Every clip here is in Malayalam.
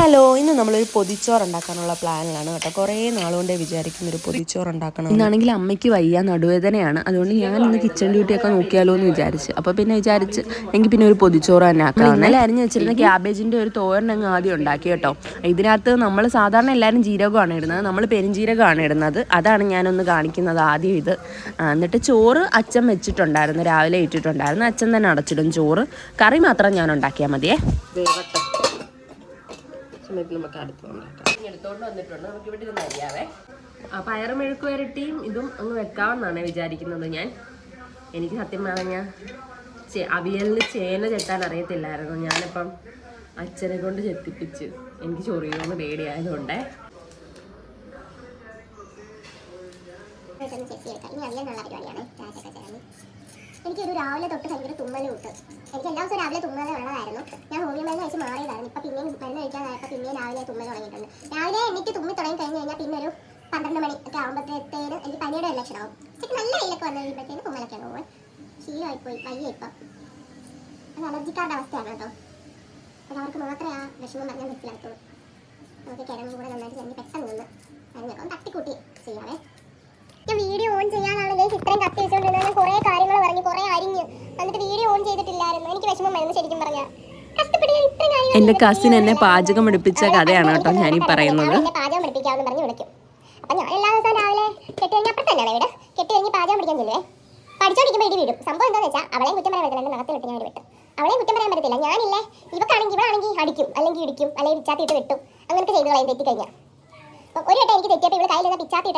ഹലോ ഇന്ന് നമ്മളൊരു പൊതിച്ചോറ് ഉണ്ടാക്കാനുള്ള പ്ലാനിലാണ് കേട്ടോ. കുറേ നാളുകൊണ്ടേ വിചാരിക്കുന്ന ഒരു പൊതിച്ചോറ് ഉണ്ടാക്കണം ഇന്നാണെങ്കിൽ അമ്മയ്ക്ക് വയ്യ നടുവേദനയാണ്. അതുകൊണ്ട് ഞാൻ ഇന്ന് കിച്ചൺ ഡ്യൂട്ടിയൊക്കെ നോക്കിയാലോ എന്ന് വിചാരിച്ച്. അപ്പോൾ പിന്നെ വിചാരിച്ച് എനിക്ക് പിന്നെ ഒരു പൊതിച്ചോറ് തന്നെ ആക്കാം ഇന്നലെ അരിഞ്ഞ് വെച്ചിരുന്ന ക്യാബേജിന്റെ ഒരു തോരൻ അങ്ങ് ആദ്യം ഉണ്ടാക്കി കേട്ടോ. ഇതിനകത്ത് നമ്മൾ സാധാരണ എല്ലാവരും ജീരകമാണ് ഇടുന്നത്. നമ്മൾ പെരുംജീരകമാണ് ഇടുന്നത്. അതാണ് ഞാനൊന്ന് കാണിക്കുന്നത് ആദ്യം ഇത്. എന്നിട്ട് ചോറ് അച്ഛൻ വെച്ചിട്ടുണ്ടായിരുന്നു. രാവിലെ ഇട്ടിട്ടുണ്ടായിരുന്നു. അച്ഛൻ തന്നെ അടച്ചിടും ചോറ്. കറി മാത്രം ഞാൻ ഉണ്ടാക്കിയാൽ മതിയേ. വേവട്ടെ സമയത്ത് നമുക്ക് അടുത്ത് ഉണ്ടാക്കാം എടുത്തോണ്ട് വന്നിട്ടുണ്ട്. നമുക്ക് ഇവിടെ ഇരുന്ന് അറിയാവേ ആ പയറ് മെഴുക്ക് വരട്ടിയും ഇതും അങ്ങ് വെക്കാമെന്നാണ് വിചാരിക്കുന്നത് ഞാൻ. എനിക്ക് സത്യം പറഞ്ഞാൽ ചേ അവിയലിന് ചേന ചെത്താൻ അറിയത്തില്ലായിരുന്നു. ഞാനിപ്പം അച്ഛനെ കൊണ്ട് ചെത്തിപ്പിച്ച് എനിക്ക് ചൊറിയുമെന്ന് പേടിയായതുകൊണ്ടേ. എനിക്കൊരു രാവിലെ തൊട്ട് ഭയങ്കര തുമ്മൽ ഇട്ട് എനിക്ക് എല്ലാ ദിവസവും രാവിലെ തുമ്മലേ ഉള്ളതായിരുന്നു. ഞാൻ ഹോമിയോ മരുന്ന് കഴിച്ച് മാറിയതായിരുന്നു. ഇപ്പം പിന്നെയും മരുന്ന് കഴിക്കാതായപ്പോൾ പിന്നെയും രാവിലെ തുമ്മൽ തുടങ്ങിയിട്ടുണ്ട്. രാവിലെ എനിക്ക് തുമ്മി തുടങ്ങി കഴിഞ്ഞ് കഴിഞ്ഞാൽ പിന്നെ ഒരു പന്ത്രണ്ട് മണി ഒക്കെ ആകുമ്പോഴത്തേന് എനിക്ക് പനിയുടെ ഒരു ലക്ഷണമാവും ഉച്ചയ്ക്ക് നല്ല വെയിലൊക്കെ വന്നു കഴിയുമ്പോഴത്തേന് തുമ്മലൊക്കെ പോകും. ശീലമായിപ്പോയി വയ്യ ഇപ്പം. അത് അലർജിക്കാരുടെ അവസ്ഥയാണ് കേട്ടോ. അത് അവർക്ക് മാത്രമേ ആ വിഷമം പറഞ്ഞാൽ മനസ്സിലാകത്തുള്ളൂ. നമുക്ക് കിഴങ്ങും കൂടെ നന്നായിട്ട് ചെന്ന് പെട്ടെന്ന് നിന്ന് അരിഞ്ഞേക്കാം തട്ടിക്കൂട്ടി ചെയ്യാവേ. വീഡിയോ ഓൺ ചെയ്യാനാണ് ഗൈസ് ഇത്രയും കത്തി വെച്ചുകൊണ്ടിരുന്നത് കുറേ കാര്യങ്ങൾ പറഞ്ഞു കുറേ അരിഞ്ഞ് എന്നിട്ട് വീഡിയോ ഓൺ ചെയ്തിട്ടില്ലായിരുന്നു. എനിക്ക് വിഷമം വരുന്നു ശരിക്കും പറഞ്ഞാൽ എന്റെ ചെയ്തിട്ട് കസിൻ എന്നെ പാചകം പഠിപ്പിച്ച കഥയാണ് കേട്ടോ ഞാൻ ഈ പറയുന്നത്. പാചകം പഠിപ്പിക്കാമെന്ന് പറഞ്ഞ് വിളിക്കും. അപ്പം ഞാൻ എല്ലാ ദിവസവും രാവിലെ കെട്ടി കഴിഞ്ഞാൽ അപ്പുറത്ത് തന്നെയാണ് വീട്. കെട്ടി കഴിഞ്ഞ് പാചകം പഠിക്കാൻ ചെല്ലുവേ. പഠിച്ചോണ്ടിരിക്കുമ്പോൾ ഇടി വീടും സംഭവം എന്താണെന്ന് വെച്ചാൽ അവളെയും കുറ്റം പറയാൻ പറ്റില്ല എന്റെ നഖത്തിൽ ഞാൻ വിട്ടു. അവളെയും കുറ്റം പറയാൻ പറ്റത്തില്ല. ഞാനില്ലേ ഇവക്കാണെങ്കിൽ ഇവളാണെങ്കിൽ അടിക്കും അല്ലെങ്കിൽ ഇടിക്കും അല്ലെങ്കിൽ വെട്ടും. ചെയ്തു കളയും അപ്പം ഒരു വട്ടം എനിക്ക് തെറ്റിയപ്പോൾ ഇവൾ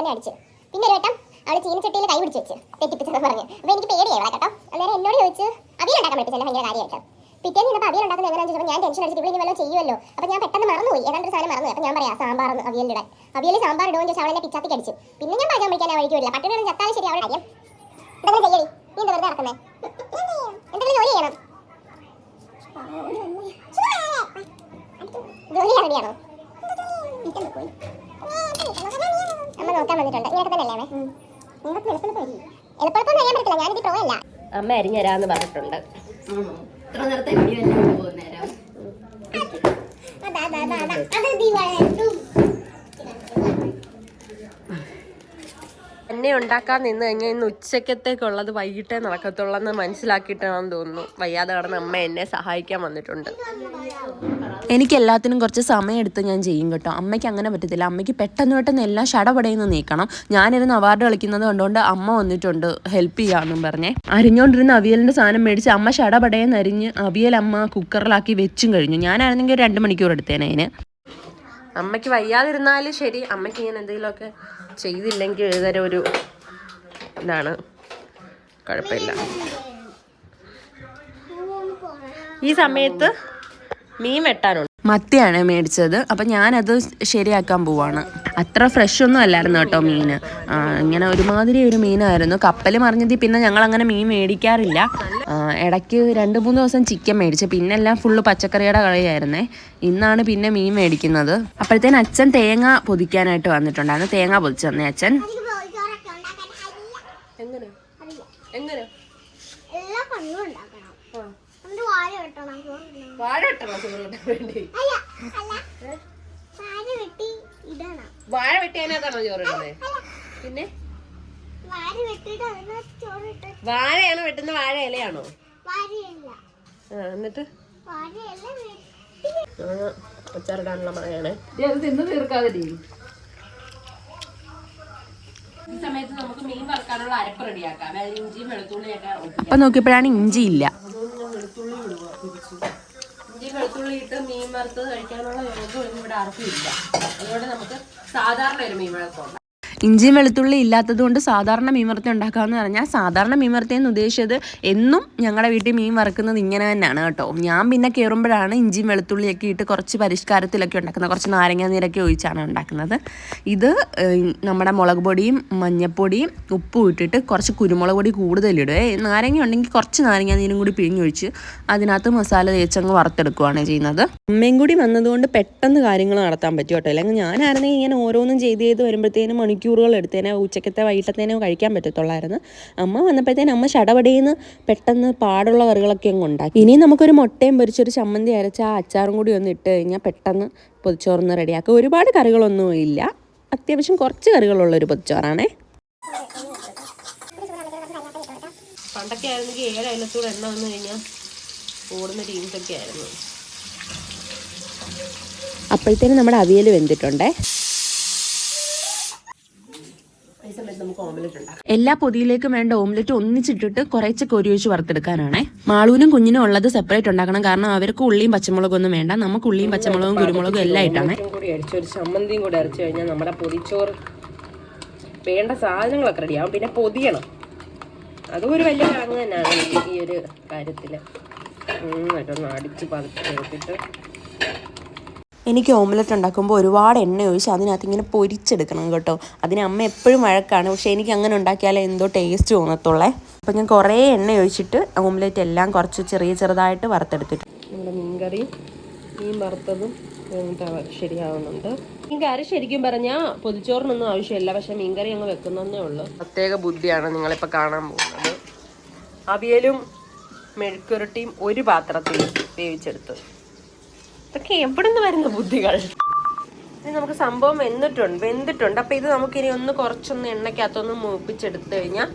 തന്നെ അടിച്ചു. പിന്നെ ഒരു വട്ടം അവൾ ചീനച്ചട്ടിയിൽ കൈ പിടിച്ച് വെച്ച്. തെറ്റിപ്പിച്ചെന്ന് പറഞ്ഞു. അപ്പോൾ എനിക്ക് പേടിയായി കേട്ടോ. അന്നേരം എന്നോട് ചോദിച്ച് അവിയൽ ഉണ്ടാക്കാൻ പഠിപ്പിച്ചല്ലേ? ഭയങ്കര കാര്യമായിട്ട്? പിറ്റേന്ന് ഇന്നപ്പോൾ അവിയൽ ഉണ്ടാക്കുന്നത് എങ്ങനെയാണെന്ന് ചോദിച്ചപ്പോൾ ഞാൻ ടെൻഷൻ അടിച്ചിട്ട് ഇവിടെ ഇനി വല്ലതും ചെയ്യുമല്ലോ അപ്പോൾ ഞാൻ പെട്ടെന്ന് മറന്നുപോയി. ഏതാണ്ട് ഒരു സാധനം മറന്നു അപ്പോൾ ഞാൻ പറയാം സാമ്പാർ അവിയലിടാൻ. അവിയൽ സാമ്പാർ ഇടുമെന്ന് ചോദിച്ചാൽ അവളെ പിച്ചാത്തി കടിച്ചു. പിന്നെ ഞാൻ പാചകം പഠിക്കാൻ ആ വഴിക്ക് വരില്ല. പട്ടിണി ചത്താലും ശരി അവിടെ കാര്യം. എന്തെങ്കിലും ചെയ്യടി? നീ എന്താ വെറുതെ നടക്കുന്നേ? എന്തെങ്കിലും ജോലി ചെയ്യണം. ജോലി വേണ്ടിയാണോ അമ്മ നോക്കാൻ വന്നിട്ടുണ്ട്. ഇങ്ങോട്ട് തന്നെ അല്ലേ നിങ്ങൾക്ക് എളുപ്പമെളുപ്പം എളുപ്പമെളുപ്പം ചെയ്യാൻ പറ്റില്ല ഞാനിത് പ്രോ അല്ല. അമ്മ അരിഞ്ഞരാന്ന് പറഞ്ഞിട്ടുണ്ട്. എന്നെ ഉണ്ടാക്കാൻ നിന്ന് കഴിഞ്ഞാൽ ഇന്ന് ഉച്ചക്കത്തേക്കുള്ളത് വൈകിട്ടേ നടക്കത്തുള്ളെന്ന് മനസ്സിലാക്കിയിട്ടാണെന്ന് തോന്നുന്നു. വയ്യാതെ കടന്ന് അമ്മ എന്നെ സഹായിക്കാൻ വന്നിട്ടുണ്ട്. എനിക്ക് എല്ലാത്തിനും കുറച്ച് സമയം എടുത്ത് ഞാൻ ചെയ്യും കേട്ടോ. അമ്മയ്ക്ക് അങ്ങനെ പറ്റത്തില്ല. അമ്മയ്ക്ക് പെട്ടെന്ന് പെട്ടെന്ന് എല്ലാം ഷടപടയെന്ന് നീക്കണം. ഞാനിരുന്ന് അവാർഡ് കളിക്കുന്നത് കണ്ടുകൊണ്ട് അമ്മ വന്നിട്ടുണ്ട് ഹെൽപ്പ് ചെയ്യാമെന്നും പറഞ്ഞേ. അരിഞ്ഞുകൊണ്ടിരുന്ന അവിയലിന്റെ സാധനം മേടിച്ച് അമ്മ ഷടപടയെന്ന് അരിഞ്ഞ് അവിയൽ അമ്മ കുക്കറിലാക്കി വെച്ചും കഴിഞ്ഞു. ഞാനായിരുന്നെങ്കിൽ ഒരു രണ്ട് മണിക്കൂർ എടുത്തേനെ അതിന്. അമ്മയ്ക്ക് വയ്യാതിരുന്നാലും ശരി. അമ്മയ്ക്ക് ഇങ്ങനെ എന്തെങ്കിലുമൊക്കെ ചെയ്തില്ലെങ്കിൽ എഴുതര ഒരു ഇതാണ്. കുഴപ്പമില്ല. ഈ സമയത്ത് മീൻ വെട്ടാനുണ്ട്. മത്തിയാണ് മേടിച്ചത്. അപ്പം ഞാനത് ശരിയാക്കാൻ പോവാണ്. അത്ര ഫ്രഷ് ഒന്നും അല്ലായിരുന്നു കേട്ടോ മീൻ ഇങ്ങനെ ഒരുമാതിരി ഒരു മീനായിരുന്നു. കപ്പൽ മറിഞ്ഞതിൽ പിന്നെ ഞങ്ങൾ അങ്ങനെ മീൻ മേടിക്കാറില്ല. ഇടയ്ക്ക് രണ്ട് മൂന്ന് ദിവസം ചിക്കൻ മേടിച്ചു. പിന്നെ എല്ലാം ഫുള്ള് പച്ചക്കറിയുടെ കളിയായിരുന്നേ ഇന്നാണ് പിന്നെ മീൻ മേടിക്കുന്നത്. അപ്പോഴത്തേന് അച്ഛൻ തേങ്ങ പൊതിക്കാനായിട്ട് വന്നിട്ടുണ്ടായിരുന്നു. തേങ്ങ പൊതിച്ചു തന്നെ അച്ഛൻ. എങ്ങനെ? എങ്ങനെ? എല്ലാ പണിയും ഉണ്ടാക്കണം. വാഴ. ചോറ് കിട്ടാൻ വേണ്ടി വാഴ വെട്ടി ഇടണം. വാഴ വെട്ടിയതിനകത്താണോ ചോറ് ഇടുന്നത് പിന്നെ? വാഴയാണോ വെട്ടുന്ന വാഴ ഇലയാണോ? ആ, എന്നിട്ട്? അച്ചാറിടാനുള്ള മഴയാണ് തിന്ന് തീർക്കാതെ ഈ സമയത്ത് നമുക്ക് മീൻ വറുക്കാനുള്ള അരപ്പ് റെഡിയാക്കാം. ഇഞ്ചിയും വെളുത്തുള്ളിയൊക്കെ നോക്കിയപ്പോഴാണ് ഇഞ്ചി ഇല്ല ഇഞ്ചി വെളുത്തുള്ളി ഇട്ട് മീൻ വറുത്തത് കഴിക്കാനുള്ള യോഗം ഒന്നും ഇവിടെ ആർക്കും ഇല്ല. അതുകൊണ്ട് നമുക്ക് സാധാരണ ഒരു മീൻ വറുക്കുണ്ട് ഇഞ്ചിയും വെളുത്തുള്ളി ഇല്ലാത്തത് കൊണ്ട് സാധാരണ മീൻ വറുത്ത ഉണ്ടാക്കാമെന്ന് പറഞ്ഞാൽ സാധാരണ മീൻ എന്ന് ഉദ്ദേശിച്ചത് എന്നും ഞങ്ങളുടെ വീട്ടിൽ മീൻ വറുക്കുന്നത് ഇങ്ങനെ തന്നെയാണ് കേട്ടോ. ഞാൻ പിന്നെ കയറുമ്പോഴാണ് ഇഞ്ചിയും വെളുത്തുള്ളിയൊക്കെ ഇട്ട് കുറച്ച് പരിഷ്കാരത്തിലൊക്കെ ഉണ്ടാക്കുന്നത്. കുറച്ച് നാരങ്ങ നീരൊക്കെ ഒഴിച്ചാണ് ഉണ്ടാക്കുന്നത്. ഇത് നമ്മുടെ മുളക് പൊടിയും മഞ്ഞപ്പൊടിയും ഉപ്പും ഇട്ടിട്ട് കുറച്ച് കുരുമുളക് പൊടി കൂടുതലിടുക നാരങ്ങ ഉണ്ടെങ്കിൽ കുറച്ച് നാരങ്ങ നീരും കൂടി പിഴിഞ്ഞൊഴിച്ച് അതിനകത്ത് മസാല തേച്ചങ്ങ് വറുത്തെടുക്കുകയാണ് ചെയ്യുന്നത്. അമ്മയും കൂടി വന്നതുകൊണ്ട് പെട്ടെന്ന് കാര്യങ്ങൾ നടത്താൻ പറ്റും കേട്ടോ. അല്ലെങ്കിൽ ഞാനായിരുന്നെങ്കിൽ ഇങ്ങനെ ഓരോന്നും ചെയ്ത് ചെയ്ത് വരുമ്പോഴത്തേനും മണിക്കൂർ മണിക്കൂറുകൾ എടുത്തേനെ ഉച്ചക്കത്തെ വൈകിട്ടത്തേനോ കഴിക്കാൻ പറ്റത്തുള്ളായിരുന്നു. അമ്മ വന്നപ്പോഴത്തേനും അമ്മ ചടപടേന്ന് പെട്ടെന്ന് പാടുള്ള കറികളൊക്കെ അങ്ങ് ഉണ്ടാക്കി. ഇനി നമുക്കൊരു മുട്ടയും പൊരിച്ചൊരു ചമ്മന്തി അരച്ച ആ അച്ചാറും കൂടി ഒന്ന് ഇട്ട് കഴിഞ്ഞാൽ പെട്ടെന്ന് പൊതിച്ചോറൊന്ന് റെഡിയാക്കുക ഒരുപാട് കറികളൊന്നും ഇല്ല. അത്യാവശ്യം കുറച്ച് കറികളുള്ള ഒരു പൊതിച്ചോറാണേ. പണ്ടൊക്കെ ആയിരുന്നെങ്കിൽ ഏഴ് അയലത്തൂടെ എണ്ണ വന്നു കഴിഞ്ഞാൽ ഓടുന്ന ടീംസൊക്കെ ആയിരുന്നു. അപ്പോഴത്തേനും നമ്മുടെ അവിയൽ വെന്തിട്ടുണ്ടേ. എല്ലാ പൊതിയിലേക്കും വേണ്ട ഓംലെറ്റ് ഒന്നിച്ചിട്ടിട്ട് കുറച്ച് കൊരി ഒഴിച്ച് വറുത്തെടുക്കാനാണേ. മാളൂനും കുഞ്ഞിനും ഉള്ളത് സെപ്പറേറ്റ് ഉണ്ടാക്കണം. കാരണം അവർക്ക് ഉള്ളിയും പച്ചമുളകും ഒന്നും വേണ്ട. നമുക്ക് ഉള്ളിയും പച്ചമുളകും കുരുമുളകും എല്ലാം ഇട്ടാണ്. കൂടി അടിച്ച് ഒരു ചമ്മന്തിയും കൂടി അരച്ചു കഴിഞ്ഞാൽ നമ്മുടെ പൊതിച്ചോറ് വേണ്ട സാധനങ്ങളൊക്കെ റെഡിയാവും പിന്നെ പൊതിയണം. അതും ഒരു വലിയ കറങ്ങ് തന്നെയാണ് ഈ ഒരു കാര്യത്തിൽ നന്നായിട്ടൊന്ന് അടിച്ച് പതിച്ചെടുത്തിട്ട് എനിക്ക് ഓംലെറ്റ് ഉണ്ടാക്കുമ്പോൾ ഒരുപാട് എണ്ണ ഒഴിച്ച് അതിനകത്ത് ഇങ്ങനെ പൊരിച്ചെടുക്കണം കേട്ടോ. അതിന് അമ്മ എപ്പോഴും വഴക്കാണ്. പക്ഷേ എനിക്ക് അങ്ങനെ ഉണ്ടാക്കിയാലേ എന്തോ ടേസ്റ്റ് തോന്നത്തുള്ളേ. അപ്പോൾ ഞാൻ കുറേ എണ്ണ ഒഴിച്ചിട്ട് ഓംലെറ്റ് എല്ലാം കുറച്ച് ചെറിയ ചെറുതായിട്ട് വറുത്തെടുത്തിട്ട്. നമ്മുടെ മീൻകറി മീൻ വറുത്തതും ശരിയാവുന്നുണ്ട്. മീൻകറി ശരിക്കും പറഞ്ഞാൽ പൊതിച്ചോറിനൊന്നും ആവശ്യമില്ല. പക്ഷേ മീൻകറി അങ്ങ് വെക്കുന്നതേ ഉള്ളൂ. പ്രത്യേക ബുദ്ധിയാണ് നിങ്ങളിപ്പോൾ കാണാൻ പോകുന്നത്. അവിയലും മെഴുക്കുരട്ടിയും ഒരു പാത്രത്തിൽ വേവിച്ചെടുത്ത് ഇതൊക്കെ എവിടെ നിന്ന് വരുന്ന ബുദ്ധികൾ? ഇനി നമുക്ക് സംഭവം വെന്തിട്ടുണ്ട് വെന്തിട്ടുണ്ട്. അപ്പൊ ഇത് നമുക്ക് ഇനി ഒന്ന് കുറച്ചൊന്ന് എണ്ണയ്ക്കകത്തൊന്ന് മൂപ്പിച്ചെടുത്ത് കഴിഞ്ഞാൽ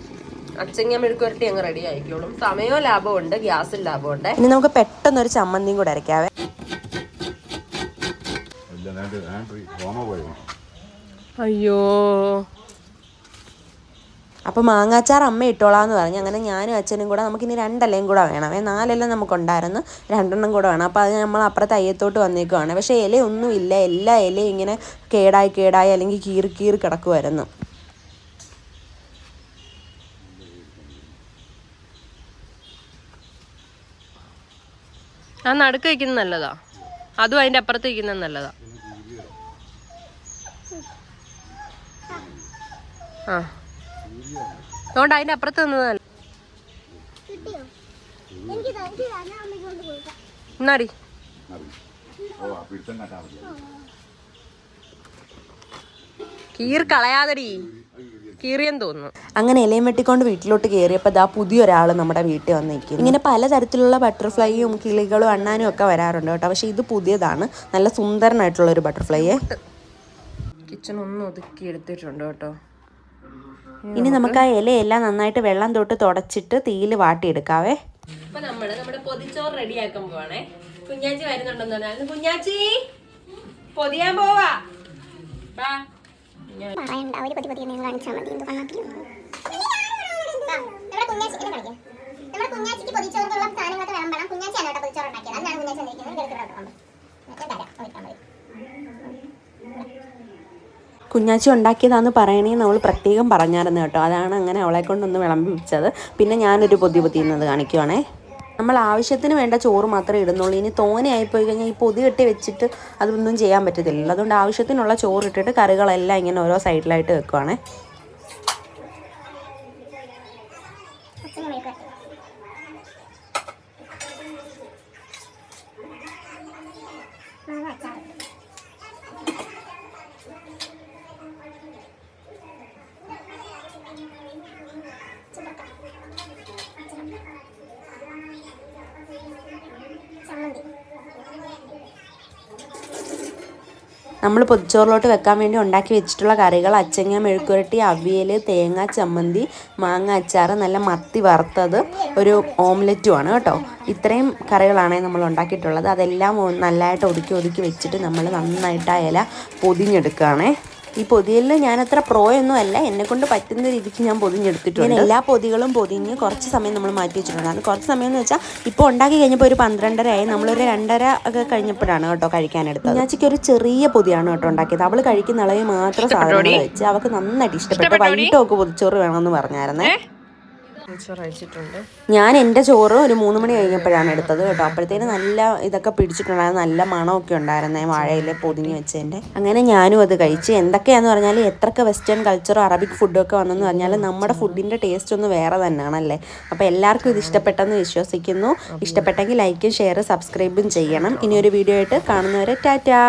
അച്ചങ്ങ മെഴുക്കുരട്ടി അങ്ങ് റെഡി ആയിക്കോളും. സമയവും ലാഭമുണ്ട് ഗ്യാസും ലാഭമുണ്ട് ഇനി നമുക്ക് പെട്ടെന്ന് ഒരു ചമ്മന്തിയും കൂടെ അരയ്ക്കാവേ. അയ്യോ. അപ്പോൾ മാങ്ങാച്ചാർ അമ്മ ഇട്ടോളാന്ന് പറഞ്ഞു. അങ്ങനെ ഞാനും അച്ഛനും കൂടെ നമുക്കിനി രണ്ടല്ലയും കൂടെ വേണമേ നാലെല്ലാം നമുക്കുണ്ടായിരുന്നു. രണ്ടെണ്ണം കൂടെ വേണം. അപ്പോൾ അത് നമ്മൾ അപ്പുറത്തെ അയ്യത്തോട്ട് വന്നേക്കുവാണ്. പക്ഷേ ഇലയൊന്നും ഇല്ല. എല്ലാ ഇലയും ഇങ്ങനെ കേടായി കേടായി അല്ലെങ്കിൽ കീറി കീറി കിടക്കുമായിരുന്നു ആ നടുക്ക് വയ്ക്കുന്നത് നല്ലതാ. അതും അതിന്റെ അപ്പുറത്ത് വയ്ക്കുന്നത് നല്ലതാ. ആ. അതുകൊണ്ട് അതിന്റെ അപ്പുറത്ത് നിന്നതല്ല. എന്നാടി? കീർ കളയാതടി. കീറിയെന്ന് തോന്നുന്നു. അങ്ങനെ ഇലയും വെട്ടിക്കൊണ്ട് വീട്ടിലോട്ട് കയറിയപ്പോൾ ദാ പുതിയൊരാൾ നമ്മുടെ വീട്ടിൽ വന്ന് നിൽക്കും ഇങ്ങനെ പലതരത്തിലുള്ള ബട്ടർഫ്ലൈയും കിളികളും അണ്ണാനും ഒക്കെ വരാറുണ്ട് കേട്ടോ. പക്ഷെ ഇത് പുതിയതാണ്. നല്ല സുന്ദരനായിട്ടുള്ള ഒരു ബട്ടർഫ്ലൈയെ. കിച്ചൺ ഒന്ന് ഒതുക്കി എടുത്തിട്ടുണ്ട് കേട്ടോ. ഇനി നമുക്ക് ആ ഇലയെല്ലാം നന്നായിട്ട് വെള്ളം തൊട്ട് തുടച്ചിട്ട് തീയിൽ വാട്ടിയെടുക്കാവേ. അപ്പൊ നമ്മൾ നമ്മുടെ പൊതിച്ചോറ് റെഡിയാക്കാൻ പോവാണേ. കുഞ്ഞാച്ചി വരുന്നുണ്ടെന്ന് പറഞ്ഞാൽ കുഞ്ഞാച്ചി പൊതിയാൻ പോവാ. ബാ പറയണ്ട ഒരു പതി പതി നിങ്ങൾ കാണിച്ചാൽ മതി. എന്ത് കണ്ണാപ്പിലും നമ്മുടെ കുഞ്ഞാച്ചി കുഞ്ഞാച്ചിക്ക് പൊതിച്ചോറുള്ള സാധനങ്ങളൊക്കെ വിളമ്പണം കുഞ്ഞാച്ചിയാണ് കേട്ടോ പൊതിച്ചോറ് ഉണ്ടാക്കിയത്. അതിനാണ് കുഞ്ഞാച്ചി വന്നിരിക്കുന്നത് കൊണ്ട് ഞാൻ തരാം വിളിക്കാൻ മതി കുഞ്ഞാച്ചി ഉണ്ടാക്കിയതാന്ന് പറയണേ നമ്മൾ പ്രത്യേകം പറഞ്ഞായിരുന്നു കേട്ടോ. അതാണ് അങ്ങനെ അവളെ കൊണ്ടൊന്ന് വിളമ്പിച്ചത് പിന്നെ ഞാനൊരു പൊതി പൊതിയുന്നത് കാണിക്കുവാണേ. നമ്മൾ ആവശ്യത്തിന് വേണ്ട ചോറ് മാത്രമേ ഇടുന്നുള്ളൂ. ഇനി തോനയായി പോയി കഴിഞ്ഞാൽ ഈ പൊതി കെട്ടി വെച്ചിട്ട് അതൊന്നും ചെയ്യാൻ പറ്റത്തില്ലല്ലോ. അതുകൊണ്ട് ആവശ്യത്തിനുള്ള ചോറ് ഇട്ടിട്ട് കറികളെല്ലാം ഇങ്ങനെ ഓരോ സൈഡിലായിട്ട് വെക്കുവാണേ. നമ്മൾ പൊതിച്ചോറിലോട്ട് വെക്കാൻ വേണ്ടി ഉണ്ടാക്കി വെച്ചിട്ടുള്ള കറികൾ അച്ചങ്ങ മെഴുക്കുരട്ടി അവിയൽ തേങ്ങ ചമ്മന്തി മാങ്ങ അച്ചാർ നല്ല മത്തി വറുത്തത് ഒരു ഓംലെറ്റുമാണ് കേട്ടോ. ഇത്രയും കറികളാണ് നമ്മൾ ഉണ്ടാക്കിയിട്ടുള്ളത്. അതെല്ലാം നല്ലതായിട്ട് ഒതുക്കി ഒതുക്കി വെച്ചിട്ട് നമ്മൾ നന്നായിട്ട് ആ ഇല പൊതിഞ്ഞെടുക്കുകയാണേ. ഈ പൊതിയിൽ ഞാൻ അത്ര പ്രോയൊന്നും അല്ല. എന്നെ കൊണ്ട് പറ്റുന്ന രീതിക്ക് ഞാൻ പൊതിഞ്ഞെടുത്തിട്ടുണ്ട്. ഞാൻ എല്ലാ പൊതികളും പൊതിഞ്ഞ് കുറച്ച് സമയം നമ്മൾ മാറ്റി വെച്ചിട്ടുണ്ട്. അത് കുറച്ച് സമയം എന്ന് വെച്ചാൽ ഇപ്പോൾ ഉണ്ടാക്കി കഴിഞ്ഞപ്പോൾ ഒരു പന്ത്രണ്ടര ആയി. നമ്മളൊരു രണ്ടര ഒക്കെ കഴിഞ്ഞപ്പോഴാണ് കേട്ടോ കഴിക്കാനെടുത്തത്. ചിക്ക് ഒരു ചെറിയ പൊതിയാണ് കേട്ടോ ഉണ്ടാക്കിയത്. അവൾ കഴിക്കുന്ന അളവിൽ മാത്രം സാധനങ്ങൾ വെച്ച് അവൾക്ക് നന്നായിട്ട് ഇഷ്ടപ്പെട്ടു. വൈകിട്ടൊക്കെ പൊതിച്ചോറ് വേണമെന്ന് പറഞ്ഞായിരുന്നേ. ഞാൻ എന്റെ ചോറ് ഒരു മൂന്ന് മണി കഴിഞ്ഞപ്പോഴാണ് എടുത്തത് കേട്ടോ. അപ്പോഴത്തേന് നല്ല ഇതൊക്കെ പിടിച്ചിട്ടുണ്ടായിരുന്നു. നല്ല മണമൊക്കെ ഉണ്ടായിരുന്നേ വാഴയിൽ പൊതിഞ്ഞ് വെച്ചതിന്റെ. അങ്ങനെ ഞാനും അത് കഴിച്ച്. എന്തൊക്കെയാന്ന് പറഞ്ഞാൽ എത്രയൊക്കെ വെസ്റ്റേൺ കൾച്ചറും അറബിക് ഫുഡൊക്കെ വന്നെന്ന് പറഞ്ഞാൽ നമ്മുടെ ഫുഡിന്റെ ടേസ്റ്റ് ഒന്ന് വേറെ തന്നെയാണല്ലേ അപ്പോൾ എല്ലാവർക്കും ഇത് ഇഷ്ടപ്പെട്ടെന്ന് വിശ്വസിക്കുന്നു. ഇഷ്ടപ്പെട്ടെങ്കിൽ ലൈക്കും ഷെയർ സബ്സ്ക്രൈബും ചെയ്യണം. ഇനിയൊരു വീഡിയോ ആയിട്ട് കാണുന്നവരെ ടാറ്റാ.